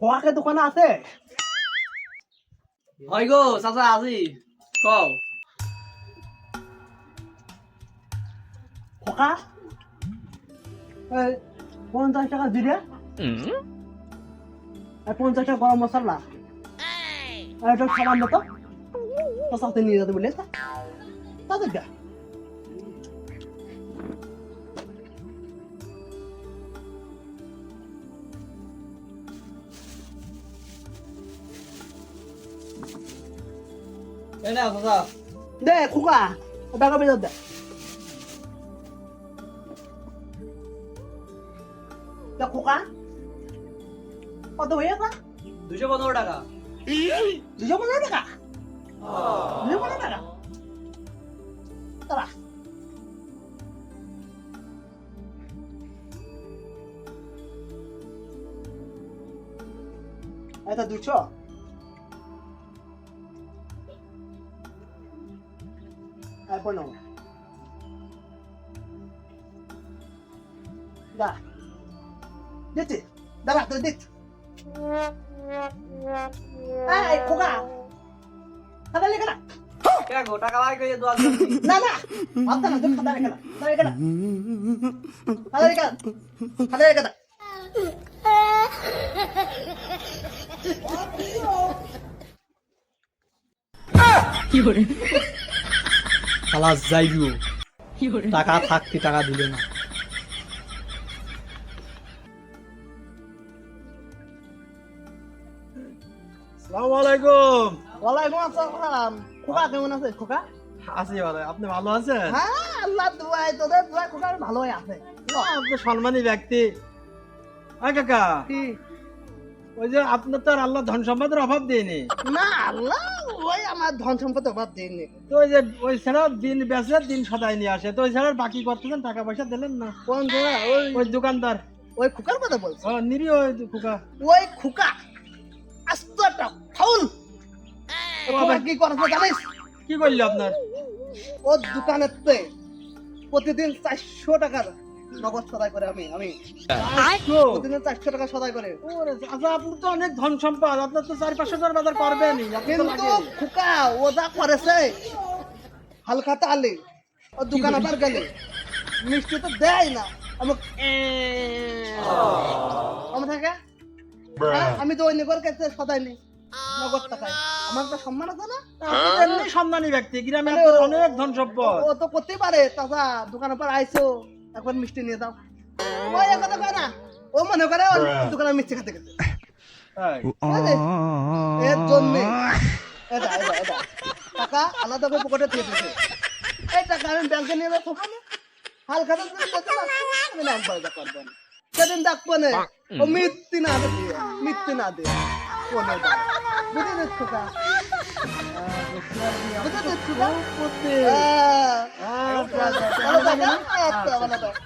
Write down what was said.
খোয়াকে দোকানে আছে? হয় গো চাচা আজি। কও। খোকা? পঞ্চাশ টাকা আর পঞ্চাশ টাকা গরম মশলা আর এটা সামান্য তো তো সাথে নিয়ে যেতে বলে তাদের দা এই না চাচা দে খোকা টাকা বেজার দে তা খোকা কত হয়ে গেছে দুশো পনেরো টাকা দুশো পনেরো টাকা দুশো পনেরো টাকা তারা এটা দুশো আর পনেরো দা দিচ্ছি দাঁড়া তো দিচ্ছি এই খোকা খাতা লেখা না কে গো টাকা বাই করে দোয়া না না ভাবতা না তুমি খাতা লেখা না খাতা লেখা না খাতা লেখা না খাতা খালাস যাইবিও টাকা থাকতে টাকা দিলে না। আলাইকুম। ওয়ালাইকুম আসসালাম। খোকা কেমন আছে খোকা? আছি ভালো আপনি ভালো আছেন? হ্যাঁ আল্লাহ তোদের দুয়াই খোকা ভালোই আছে। আপনি সম্মানী ব্যক্তি। কাকা। ওই যে আপনার তো আর আল্লাহ ধন সম্পদের অভাব দেয়নি। না আল্লাহ ওই আমার ধন সম্পদ অভাব দিইনি তো ওই যে ওই ছাড়া দিন বেচে দিন সদাই নিয়ে আসে। তো ওই ছাড়া বাকি করতেছেন টাকা পয়সা দিলেন না? কোন জায়গা ওই ওই দোকানদার। ওই খোকার কথা বলছি। নিরীহ ওই খোকা। ওই খোকা। আস্ত একটা ফাউল কি করেছে জানিস? কি করলি আপনার? ও দোকানেতে প্রতিদিন চারশো টাকার নগদ সদাই করে আমি আমি। তো, প্রতিদিন চারশো টাকা সদাই করে। আচ্ছা আপনি তো অনেক ধন সম্পদ আপনার তো চারি পাঁচশো টাকার বাজার করবেনই কিন্তু খোকা ও যা করেছে হালকা তালে ও দোকান আবার গেলে। মিষ্টি তো দেয় না। আমাক আমার থাকে? আমি তো ওই নেবার কাছে সদাই নেই নগদ টাকায়। আমার তো সম্মান আছে না? আপনি এমনি সম্মানী ব্যক্তি গ্রামে মানে অনেক ধন সম্পদ। ও তো করতেই পারে তাজা দোকানের পর আইসো। একবার মিষ্টি নিয়ে দাও ওই এক কথা কয় না। ও মনে করে ওর দোকানে মিষ্টি খেতে গেছে। এর জন্যে। এটা এটা এটা টাকা আলাদা করে পকেটে দিয়ে দিয়েছে। এই টাকা আমি ব্যাংকে নিয়ে যাব। হালকা আমি না একবার যা করব। না সেদিন ডাকবো না ও মিথ্যি না দে মিথ্যি না দে কোনে দে বুঝে দিচ্ছ কা? বুঝে দিচ্ছ কা? করতে। হ্যাঁ হ্যাঁ, ভালো থাকে আচ্ছা ভালো থাকে